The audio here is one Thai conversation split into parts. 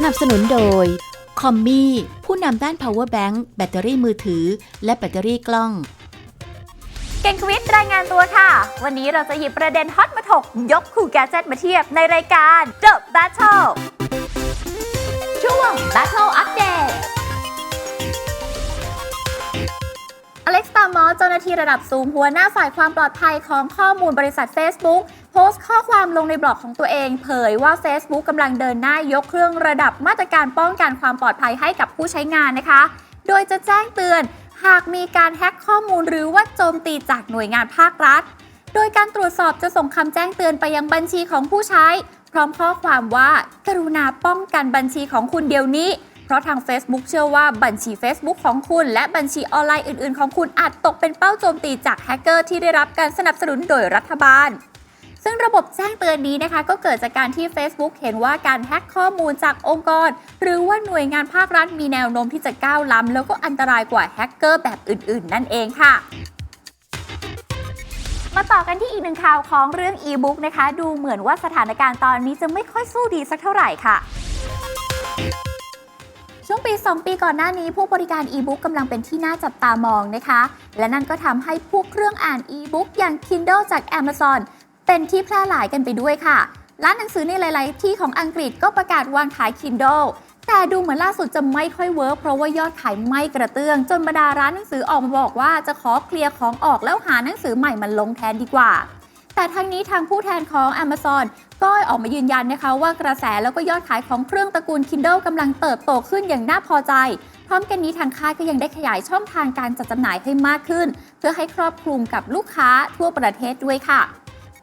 สนับสนุนโดยคอมมี่ผู้นำด้าน power bank แบตเตอรี่มือถือ และแบตเตอรี่กล้อง เก่งควิดรายงานตัวค่ะ วันนี้เราจะหยิบประเด็นฮอตมาถก ยกคู่แกดเจ็ตมาเทียบในรายการ The Battle ช่วง Battle Update อเล็กซ์ตามอสเจ้าหน้าที่ระดับสูงหัวหน้าฝ่ายความปลอดภัยของข้อมูลบริษัท Facebook พสต์ข้อความลงในบล็อกของตัวเอง เผยว่า Facebook กำลังเดินหน้ายกเครื่องระดับมาตรการป้องกันความปลอดภัยให้กับผู้ใช้งานนะคะ โดยจะแจ้งเตือน หากมีการแฮ็กข้อมูลหรือว่าโจมตีจากหน่วยงานภาครัฐ โดยการตรวจสอบจะส่งคำแจ้งเตือนไปยังบัญชีของผู้ใช้ พร้อมข้อความว่า กรุณาป้องกันบัญชีของคุณเดี๋ยวนี้ เพราะทาง Facebook เชื่อว่าบัญชี Facebook ของคุณ และบัญชีออนไลน์อื่น ๆ ของคุณอาจตกเป็นเป้าโจมตีจากแฮกเกอร์ที่ได้รับการสนับสนุนโดยรัฐบาล ซึ่งระบบแจ้งเตือนนี้นะคะ ก็เกิดจากการที่ Facebook เห็นว่าการแฮ็กข้อมูลจากองค์กร หรือว่าหน่วยงานภาครัฐมีแนวโน้มที่จะก้าวล้ำแล้วก็อันตรายกว่าแฮกเกอร์แบบอื่น ๆ นั่นเองค่ะมาต่อกันที่อีกหนึ่งข่าวของเรื่องอีบุ๊กนะคะ ดูเหมือนว่าสถานการณ์ตอนนี้จะไม่ค่อยสู้ดีสักเท่าไหร่ค่ะ ช่วงปี 2 ปีก่อนหน้านี้ ผู้บริการอีบุ๊กกำลังเป็นที่น่าจับตามองนะคะ และนั่นก็ทำให้พวกเครื่องอ่านอีบุ๊กอย่าง Kindle จาก Amazon เป็นที่แพร่หลายกันไปด้วยค่ะ ร้านหนังสือในหลาย ๆ ที่ของอังกฤษก็ประกาศวางขาย Kindle แต่ดูเหมือนล่าสุดจะไม่ค่อยเวิร์กเพราะว่ายอดขายไม่กระเตื้อง จนบรรดาร้านหนังสือออกมาบอกว่าจะขอเคลียร์ของออกแล้วหาหนังสือใหม่มันลงแทนดีกว่า แต่ทั้งนี้ทางผู้แทนของ Amazon ก็ออกมายืนยันนะคะว่ากระแสแล้วก็ยอดขายของเครื่องตระกูล Kindle กำลังเติบโตขึ้นอย่างน่าพอใจ พร้อมกันนี้ทางค่ายก็ยังได้ขยายช่องทางการจัดจำหน่ายให้มากขึ้น เพื่อให้ครอบคลุมกับลูกค้าทั่วประเทศด้วยค่ะ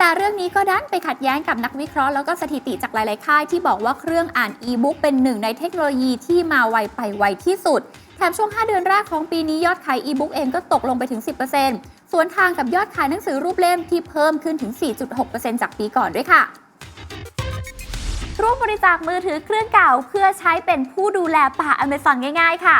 แต่เรื่องนี้ก็ดันไปขัดแย้งกับนักวิเคราะห์แล้วก็สถิติจากหลาย ๆ ค่ายที่บอกว่าเครื่องอ่านอีบุ๊กเป็นหนึ่งในเทคโนโลยีที่มาไวไปไวที่สุด แถมช่วง 5 เดือนแรกของปีนี้ยอดขายอีบุ๊กเองก็ตกลงไปถึง 10%สวนทางกับยอดขายหนังสือรูปเล่มที่เพิ่มขึ้นถึง 4.6%จากปีก่อนด้วยค่ะร่วมบริจาคมือถือเครื่องเก่าเพื่อใช้เป็นผู้ดูแลป่าอเมซอนง่าย ๆ ค่ะ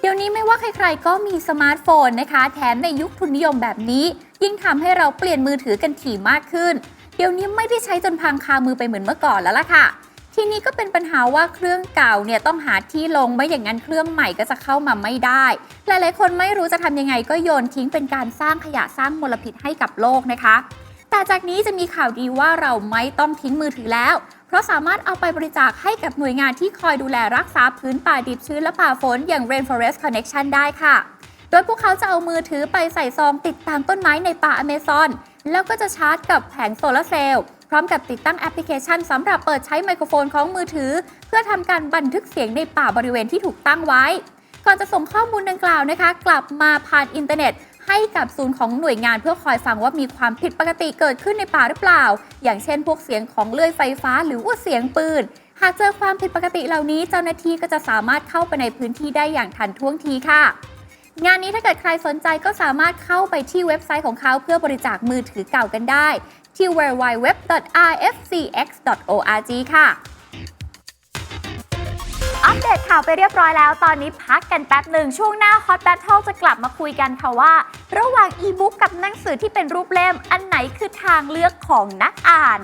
เดี๋ยวนี้ไม่ว่าใครๆ ก็มีสมาร์ทโฟนนะคะ แถมในยุคทุนนิยมแบบนี้ ยิ่งทำให้เราเปลี่ยนมือถือกันถี่มากขึ้น เดี๋ยวนี้ไม่ได้ใช้จนพังคามือไปเหมือนเมื่อก่อนแล้วล่ะค่ะ ทีนี้ก็เป็นปัญหาว่าเครื่องเก่าเนี่ยต้องหาที่ลงไม่อย่างนั้นเครื่องใหม่ก็จะเข้ามาไม่ได้ หลายๆ คนไม่รู้จะทำยังไงก็โยนทิ้งเป็นการสร้างขยะสร้างมลพิษให้กับโลกนะคะ แต่จากนี้จะมีข่าวดีว่าเราไม่ต้องทิ้งมือถือแล้ว เพราะสามารถเอาไปบริจาคให้กับหน่วยงานที่คอยดูแลรักษาพื้นป่าดิบชื้นและป่าฝนอย่าง Rainforest Connection ได้ค่ะ โดยพวกเขาจะเอามือถือไปใส่ซองติดตามต้นไม้ในป่าอเมซอน แล้วก็จะชาร์จกับแผงโซลาร์เซลล์พร้อมกับติดตั้งแอปพลิเคชันสำหรับเปิดใช้ไมโครโฟนของมือถือ เพื่อทำการบันทึกเสียงในป่าบริเวณที่ถูกตั้งไว้ ก่อนจะส่งข้อมูลดังกล่าวนะคะ กลับมาผ่านอินเทอร์เน็ต ให้กับศูนย์ของหน่วยงานเพื่อคอยฟังว่ามีความผิดปกติเกิดขึ้นในป่าหรือเปล่า อย่างเช่น พวกเสียงของเลื่อยไฟฟ้า หรือว่าเสียงปืน หากเจอความผิดปกติเหล่านี้ เจ้าหน้าที่ก็จะสามารถเข้าไปในพื้นที่ได้อย่างทันท่วงทีค่ะ งานนี้ถ้าเกิดใครสนใจก็สามารถเข้าไปที่เว็บไซต์ของเขาเพื่อบริจาคมือถือเก่ากันได้ที่ www.rfcx.org ค่ะ อัปเดตข่าวไปเรียบร้อยแล้ว ตอนนี้พักกันแป๊บหนึ่งช่วงหน้าฮอตแบทเทิลจะกลับมาคุยกันค่ะว่า ระหว่างอีบุ๊กกับหนังสือที่เป็นรูปเล่มอันไหนคือทางเลือกของนักอ่าน